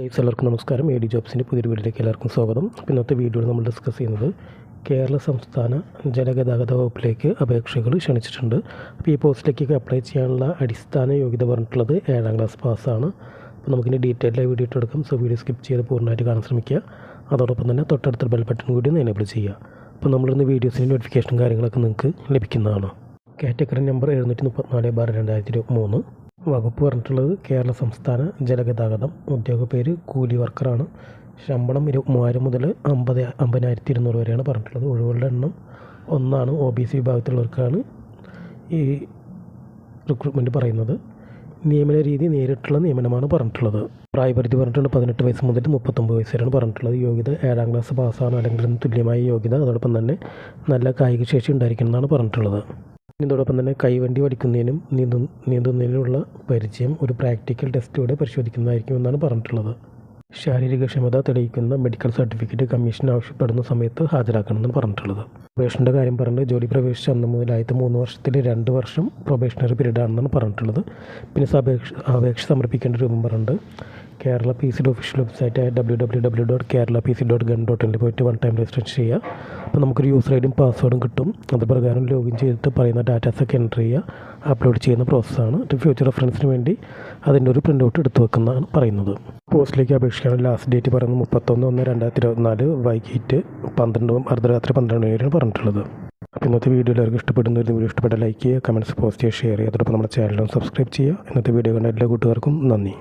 Guys എല്ലാവർക്കും നമസ്കാരം. A D ജോബ്സിന്റെ പുതിയൊരു വീഡിയോയിലേക്ക് എല്ലാവർക്കും സ്വാഗതം. ഇന്നത്തെ വീഡിയോയിൽ നമ്മൾ ഡിസ്കസ് ചെയ്യുന്നത് കേരള സംസ്ഥാന ജലഗതാഗത വകുപ്പിലേക്ക് അപേക്ഷകൾ ക്ഷണിച്ചിട്ടുണ്ട്. അപ്പോൾ ഈ പോസ്റ്റിലേക്ക് അപ്ലൈ ചെയ്യാനുള്ള അടിസ്ഥാന യോഗ്യത പറഞ്ഞിട്ടുള്ളത് ഏഴാം ക്ലാസ് പാസ്സാണ് അപ്പോൾ നമുക്കിനി ഡീറ്റെയിലായി വീഡിയോ ഇട്ടെടുക്കാം സോ വീഡിയോ സ്കിപ്പ് ചെയ്ത് പൂർണമായിട്ട് കാണാൻ ശ്രമിക്കുക. അതോടൊപ്പം തന്നെ തൊട്ടടുത്ത ബെൽ ബട്ടൺ കൂടി ഒന്ന് എനേബിൾ ചെയ്യുക. അപ്പോൾ നമ്മളിന്ന് വീഡിയോസിന്റെ നോട്ടിഫിക്കേഷനും കാര്യങ്ങളൊക്കെ നിങ്ങൾക്ക് ലഭിക്കുന്നതാണ്. കാറ്റഗറി നമ്പർ എഴുന്നൂറ്റി മുപ്പത്തിനാല് ബാർ രണ്ടായിരത്തി ഇരുപത്തി മൂന്ന് വകുപ്പ് പറഞ്ഞിട്ടുള്ളത് കേരള സംസ്ഥാന ജലഗതാഗതം ഉദ്യോഗ പേര് കൂലി വർക്കറാണ് ശമ്പളം ഇരു മൂവായിരം മുതൽ അമ്പത് അമ്പതിനായിരത്തി ഇരുന്നൂറ് വരെയാണ് പറഞ്ഞിട്ടുള്ളത്. ഒഴിവുകളുടെ എണ്ണം ഒന്നാണ് ഒ ബി സി വിഭാഗത്തിലുള്ളവർക്കാണ് ഈ റിക്രൂട്ട്മെന്റ് പറയുന്നത്. നിയമന രീതി നേരിട്ടുള്ള നിയമനമാണ് പറഞ്ഞിട്ടുള്ളത്. പ്രായപരിധി പറഞ്ഞിട്ടുണ്ട് പതിനെട്ട് വയസ്സ് മുതൽ മുപ്പത്തൊമ്പത് വയസ്സ് വരെയാണ് പറഞ്ഞിട്ടുള്ളത്. യോഗ്യത ഏഴാം ക്ലാസ് പാസ്സാണ്. അല്ലെങ്കിൽ തുല്യമായ യോഗ്യത. അതോടൊപ്പം തന്നെ നല്ല കായിക ശേഷി ഉണ്ടായിരിക്കണം എന്നാണ് പറഞ്ഞിട്ടുള്ളത്. ഇതോടൊപ്പം തന്നെ കൈവണ്ടി പഠിക്കുന്നതിനും നീന്തു നീന്തുന്നതിനുള്ള പരിചയം ഒരു പ്രാക്ടിക്കൽ ടെസ്റ്റിലൂടെ പരിശോധിക്കുന്നതായിരിക്കും എന്നാണ് പറഞ്ഞിട്ടുള്ളത്. ശാരീരിക ക്ഷമത തെളിയിക്കുന്ന മെഡിക്കൽ സർട്ടിഫിക്കറ്റ് കമ്മീഷൻ ആവശ്യപ്പെടുന്ന സമയത്ത് ഹാജരാക്കണമെന്ന് പറഞ്ഞിട്ടുള്ളത്. പ്രൊബേഷന്റെ കാര്യം പറഞ്ഞിട്ട് ജോലി പ്രവേശിച്ച അന്ന് മുതൽ മൂന്ന് വർഷത്തിൽ രണ്ട് വർഷം പ്രൊബേഷണറി പീരീഡ് ആണെന്നാണ് പറഞ്ഞിട്ടുള്ളത്. പിന്നെ അപേക്ഷ അപേക്ഷ സമർപ്പിക്കേണ്ട രൂപം പറഞ്ഞിട്ട് കേരള പി സിയുടെ official വെബ്സൈറ്റായ W W W dot Kerala P C dot gov dot ഇനിൽ പോയിട്ട് വൺ ടൈം രജിസ്ട്രേഷൻ ചെയ്യുക അപ്പോൾ നമുക്കൊരു യൂസർ ഐഡിയും പാസ്വേഡും കിട്ടും. അത് പ്രകാരം ലോഗിൻ ചെയ്തിട്ട് പറയുന്ന ഡാറ്റാസൊക്കെ എന്റർ ചെയ്യുക അപ്ലോഡ് ചെയ്യുന്ന പ്രോസസ്സാണ് ഫ്യൂച്ചർ റെഫറൻസിന് വേണ്ടി അതിന്റെ ഒരു പ്രിന്റ് ഔട്ട് എടുത്തു വെക്കുന്നതാണ് പറയുന്നത്. പോസ്റ്റിലേക്ക് അപേക്ഷിക്കാൻ ലാസ്റ്റ് ഡേറ്റ് പറയുന്നത് മുപ്പത്തൊന്ന് ഒന്ന് രണ്ടായിരത്തി ഇരുപത്തിനാല് വൈകിട്ട് പന്ത്രണ്ട് അർദ്ധരാത്രി പന്ത്രണ്ട് വരെയാണ് പറഞ്ഞിട്ടുള്ളത്. അപ്പോൾ ഇന്നത്തെ വീഡിയോ എല്ലാവർക്കും ഇഷ്ടപ്പെടുന്ന. ഒരു വീഡിയോ ഇഷ്ടപ്പെട്ട ലൈക്ക് ചെയ്യുക കമന്റ്സ് പോസ്റ്റ് ചെയ്യുക ഷെയർ ചെയ്യുക. അതോടൊപ്പം നമ്മുടെ ചാനലും സബ്സ്ക്രൈബ് ചെയ്യുക. ഇന്നത്തെ വീഡിയോ കണ്ട എല്ലാ കൂട്ടുകാർക്കും നന്ദി.